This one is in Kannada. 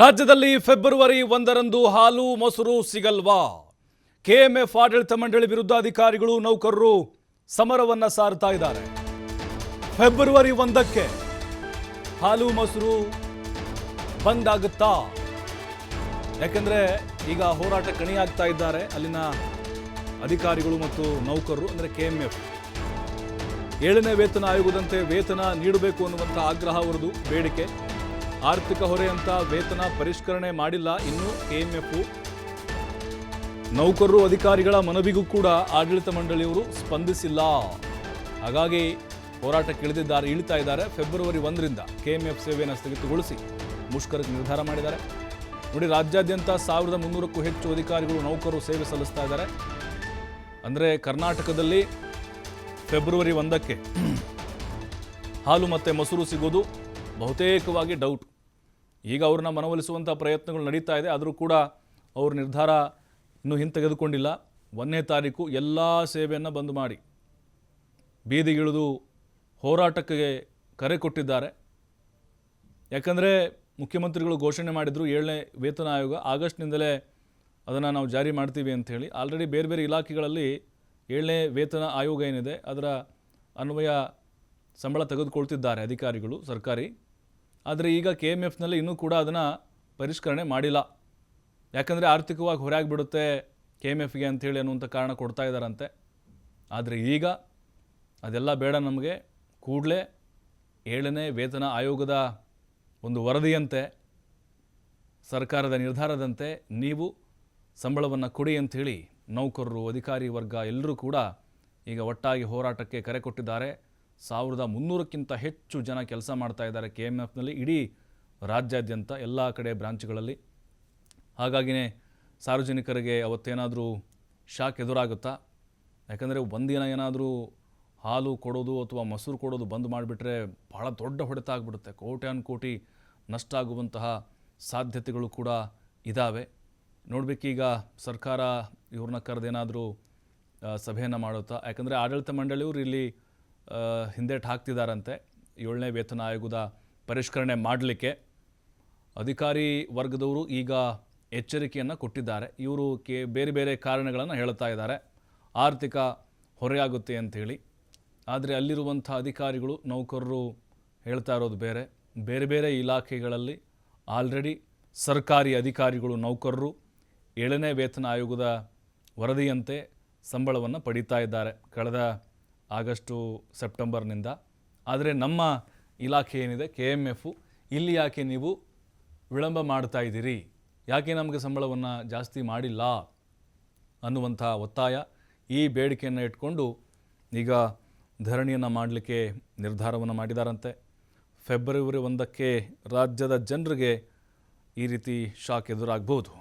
ರಾಜ್ಯದಲ್ಲಿ ಫೆಬ್ರವರಿ ಒಂದರಂದು ಹಾಲು, ಮೊಸರು ಸಿಗಲ್ವಾ? ಕೆಎಂಎಫ್ ಆಡಳಿತ ಮಂಡಳಿ ವಿರುದ್ಧ ಅಧಿಕಾರಿಗಳು, ನೌಕರರು ಸಮರವನ್ನ ಸಾರ್ತಾ ಇದ್ದಾರೆ. ಫೆಬ್ರವರಿ ಒಂದಕ್ಕೆ ಹಾಲು, ಮೊಸರು ಬಂದ್ ಆಗುತ್ತಾ ಯಾಕಂದ್ರೆ ಈಗ ಹೋರಾಟ ಕಣಿಯಾಗ್ತಾ ಇದ್ದಾರೆ. ಅಲ್ಲಿನ ಅಧಿಕಾರಿಗಳು ಮತ್ತು ನೌಕರರು, ಅಂದ್ರೆ ಕೆಎಂಎಫ್. ಏಳನೇ ವೇತನ ಆಯೋಗದಂತೆ ವೇತನ ನೀಡಬೇಕು ಅನ್ನುವಂಥ ಆಗ್ರಹ ಅವರದು ಬೇಡಿಕೆ. ಆರ್ಥಿಕ ಹೊರೆ ವೇತನ ಪರಿಷ್ಕರಣೆ ಮಾಡಿಲ್ಲ, ಇನ್ನು ಕೆಎಂಎಫ್. ನೌಕರರು ಅಧಿಕಾರಿಗಳ ಮನವಿಗೂ ಕೂಡ ಆಡಳಿತ ಮಂಡಳಿಯವರು ಸ್ಪಂದಿಸಿಲ್ಲ. ಹಾಗಾಗಿ ಹೋರಾಟಕ್ಕೆ ಇಳಿದಿದ್ದಾರೆ ಇಳಿತಾ ಇದ್ದಾರೆ. ಫೆಬ್ರವರಿ ಒಂದರಿಂದ ಕೆಎಂಎಫ್ ಸೇವೆಯನ್ನು ಸ್ಥಗಿತಗೊಳಿಸಿ ಮುಷ್ಕರಕ್ಕೆ ನಿರ್ಧಾರ ಮಾಡಿದ್ದಾರೆ. ನೋಡಿ, ರಾಜ್ಯಾದ್ಯಂತ ಸಾವಿರದ ಮುನ್ನೂರಕ್ಕೂ ಹೆಚ್ಚು ಅಧಿಕಾರಿಗಳು, ನೌಕರರು ಸೇವೆ ಸಲ್ಲಿಸ್ತಾ ಇದ್ದಾರೆ. ಅಂದರೆ ಕರ್ನಾಟಕದಲ್ಲಿ ಫೆಬ್ರವರಿ ಒಂದಕ್ಕೆ ಹಾಲು ಮತ್ತು ಮೊಸರು ಸಿಗೋದು ಬಹುತೇಕವಾಗಿ ಡೌಟ್ ಈಗ ಅವ್ರನ್ನ ಮನವೊಲಿಸುವಂಥ ಪ್ರಯತ್ನಗಳು ನಡೀತಾ ಇದೆ. ಆದರೂ ಕೂಡ ಅವ್ರ ನಿರ್ಧಾರ ಇನ್ನೂ ಹಿಂತೆಗೆದುಕೊಂಡಿಲ್ಲ. ಒಂದನೇ ತಾರೀಕು ಎಲ್ಲ ಸೇವೆಯನ್ನು ಬಂದ್ ಮಾಡಿ. ಬೀದಿಗಿಳಿದು ಹೋರಾಟಕ್ಕೆ ಕರೆ ಕೊಟ್ಟಿದ್ದಾರೆ. ಯಾಕಂದರೆ ಮುಖ್ಯಮಂತ್ರಿಗಳು ಘೋಷಣೆ ಮಾಡಿದರು ಏಳನೇ ವೇತನ ಆಯೋಗ. ಆಗಸ್ಟ್ನಿಂದಲೇ ಅದನ್ನು ನಾವು ಜಾರಿ ಮಾಡ್ತೀವಿ ಅಂಥೇಳಿ ಆಲ್ರೆಡಿ ಬೇರೆ ಬೇರೆ ಇಲಾಖೆಗಳಲ್ಲಿ ಏಳನೇ ವೇತನ ಆಯೋಗ ಏನಿದೆ, ಅದರ ಅನ್ವಯ ಸಂಬಳ ತೆಗೆದುಕೊಳ್ತಿದ್ದಾರೆ ಅಧಿಕಾರಿಗಳು, ಸರ್ಕಾರಿ. ಆದರೆ ಈಗ ಕೆ ಎಂ ಎಫ್ನಲ್ಲಿ ಇನ್ನೂ ಕೂಡ ಅದನ್ನು ಪರಿಷ್ಕರಣೆ ಮಾಡಿಲ್ಲ. ಯಾಕಂದರೆ ಆರ್ಥಿಕವಾಗಿ ಹೊರೆ ಬಿಡುತ್ತೆ ಕೆ ಎಂ ಎಫ್ಗೆ ಅಂಥೇಳಿ ಅನ್ನುವಂಥ ಕಾರಣ ಕೊಡ್ತಾ ಇದ್ದಾರಂತೆ ಆದರೆ ಈಗ ಅದೆಲ್ಲ ಬೇಡ ನಮಗೆ. ಕೂಡಲೇ ಏಳನೇ ವೇತನ ಆಯೋಗದ ಒಂದು ವರದಿಯಂತೆ, ಸರ್ಕಾರದ ನಿರ್ಧಾರದಂತೆ ನೀವು ಸಂಬಳವನ್ನು ಕೊಡಿ ಅಂಥೇಳಿ ನೌಕರರು, ಅಧಿಕಾರಿ ವರ್ಗ ಎಲ್ಲರೂ ಕೂಡ ಈಗ ಒಟ್ಟಾಗಿ ಹೋರಾಟಕ್ಕೆ ಕರೆ ಕೊಟ್ಟಿದ್ದಾರೆ. ಸಾವಿರದ ಮುನ್ನೂರಕ್ಕಿಂತ ಹೆಚ್ಚು ಜನ ಕೆಲಸ ಮಾಡ್ತಾ ಇದ್ದಾರೆ ಕೆ ಎಂ ಎಫ್ನಲ್ಲಿ ಇಡೀ ರಾಜ್ಯಾದ್ಯಂತ ಎಲ್ಲ ಕಡೆ ಬ್ರಾಂಚ್ಗಳಲ್ಲಿ. ಹಾಗಾಗಿನೇ ಸಾರ್ವಜನಿಕರಿಗೆ ಅವತ್ತೇನಾದರೂ ಶಾಕ್ ಎದುರಾಗುತ್ತಾ? ಯಾಕಂದರೆ ಒಂದಿನ ಏನಾದರೂ ಹಾಲು ಕೊಡೋದು ಅಥವಾ ಮೊಸರು ಕೊಡೋದು ಬಂದ್ ಮಾಡಿಬಿಟ್ರೆ ಭಾಳ ದೊಡ್ಡ ಹೊಡೆತ ಆಗಿಬಿಡುತ್ತೆ. ಕೋಟ್ಯಾನ್ ಕೋಟಿ ನಷ್ಟ ಆಗುವಂತಹ ಸಾಧ್ಯತೆಗಳು ಕೂಡ ಇದ್ದಾವೆ ನೋಡಬೇಕೀಗ ಸರ್ಕಾರ ಇವ್ರನ್ನ ಕರೆದೇನಾದರೂ ಸಭೆಯನ್ನು ಮಾಡುತ್ತಾ? ಯಾಕಂದರೆ ಆಡಳಿತ ಮಂಡಳಿಯವರು ಇಲ್ಲಿ ಹಿಂದೇಟು ಹಾಕ್ತಿದ್ದಾರಂತೆ ಏಳನೇ ವೇತನ ಆಯೋಗದ ಪರಿಷ್ಕರಣೆ ಮಾಡಲಿಕ್ಕೆ ಅಧಿಕಾರಿ ವರ್ಗದವರು ಈಗ ಎಚ್ಚರಿಕೆಯನ್ನು ಕೊಟ್ಟಿದ್ದಾರೆ. ಇವರು ಕೆ, ಬೇರೆ ಬೇರೆ ಕಾರಣಗಳನ್ನು ಹೇಳ್ತಾ ಇದ್ದಾರೆ. ಆರ್ಥಿಕ ಹೊರೆಯಾಗುತ್ತೆ ಅಂಥೇಳಿ ಆದರೆ ಅಲ್ಲಿರುವಂಥ ಅಧಿಕಾರಿಗಳು, ನೌಕರರು ಹೇಳ್ತಾ ಇರೋದು ಬೇರೆ. ಬೇರೆ ಬೇರೆ ಇಲಾಖೆಗಳಲ್ಲಿ ಆಲ್ರೆಡಿ ಸರ್ಕಾರಿ ಅಧಿಕಾರಿಗಳು, ನೌಕರರು ಏಳನೇ ವೇತನ ಆಯೋಗದ ವರದಿಯಂತೆ ಸಂಬಳವನ್ನು ಪಡೀತಾ ಇದ್ದಾರೆ. ಕಳೆದ ಆಗಸ್ಟು ಸೆಪ್ಟೆಂಬರ್ನಿಂದ. ಆದರೆ ನಮ್ಮ ಇಲಾಖೆ ಏನಿದೆ, ಕೆ ಎಂ ಎಫು, ಇಲ್ಲಿ ಯಾಕೆ ನೀವು ವಿಳಂಬ ಮಾಡ್ತಾ ಇದ್ದೀರಿ? ಯಾಕೆ ನಮಗೆ ಸಂಬಳವನ್ನು ಜಾಸ್ತಿ ಮಾಡಿಲ್ಲ? ಅನ್ನುವಂಥ ಒತ್ತಾಯ ಈ ಬೇಡಿಕೆಯನ್ನು ಇಟ್ಕೊಂಡು ಈಗ ಧರಣಿಯನ್ನು ಮಾಡಲಿಕ್ಕೆ ನಿರ್ಧಾರವನ್ನು ಮಾಡಿದಾರಂತೆ. ಫೆಬ್ರವರಿ ಒಂದಕ್ಕೆ ರಾಜ್ಯದ ಜನರಿಗೆ ಈ ರೀತಿ ಶಾಕ್ ಎದುರಾಗ್ಬೋದು.